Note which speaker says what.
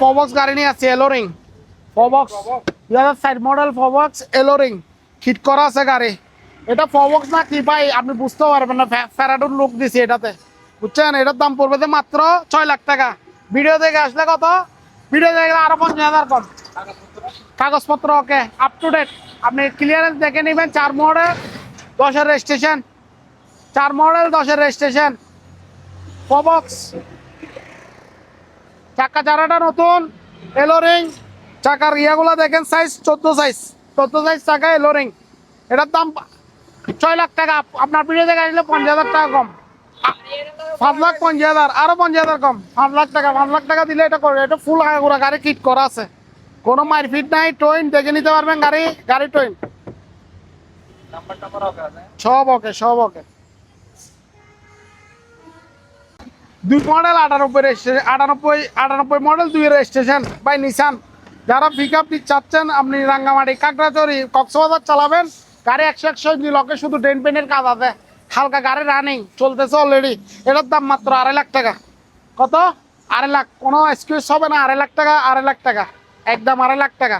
Speaker 1: ফবক্স গাড়ি নিয়ে আসছে এলোরিং ফবক্স দুই হাজার সাইড মডেল ফবক্স এলোরিং হিট করা আছে গাড়ি। এটা ফবক্স না কি ভাই? আপনি বুঝতে পারবেন না ফ্যারাডুর লুক দিছি এটাতে। বুঝছেন? এটার দাম পড়বে যে মাত্র ছয় লাখ টাকা। ভিডিও দেখে আসলে কত? ভিডিও দেখে আরও পঞ্চাশ হাজার কম। কাগজপত্র ওকে আপ টু ডেট আপনি ক্লিয়ারেন্স দেখে নেবেন, চার মডেল দশের রেজিস্ট্রেশন চার মডেল দশের রেজিস্ট্রেশন ফবক্স চাকা চারাটা নতুন এলোরিং চাকার ইয়াগুলো দেখেন সাইজ চোদ্দ সাইজ চোদ্দ সাইজ চাকা এলোরিং এটার দাম ছয় লাখ টাকা। আপনার পিঠে থেকে আসলে পঞ্চাশ হাজার টাকা কম। পাঁচ লাখ পঞ্চাশ হাজার আরও পঞ্চাশ হাজার কম। পাঁচ লাখ টাকা পাঁচ লাখ টাকা দিলে এটা করে এটা ফুল হাগাগুড়া গাড়ি কিট করা আছে। কোনো মারপিট নাই টইন দেখে নিতে পারবেন গাড়ি গাড়ি টইন সব ওকে সব ওকে দুই মডেল আটানব্বই আটানব্বই আটানব্বই মডেল দুই রেজিস্ট্রেশন বাই নিশান যারা পিক আপ চাচ্ছেন, আপনি রাঙ্গামাটি কাকড়াচড়ি কক্সবাজার চালাবেন। গাড়ি একশো একশো লকে শুধু ডেন পেনের কাজ আছে। হালকা গাড়ি রানিং চলতেছে অলরেডি এটার দাম মাত্র আড়াই লাখ টাকা। কত? আড়াই লাখ। কোনো এক্সকিউজ হবে না, আড়াই লাখ টাকা, আড়াই লাখ টাকা। একদম আড়াই লাখ টাকা।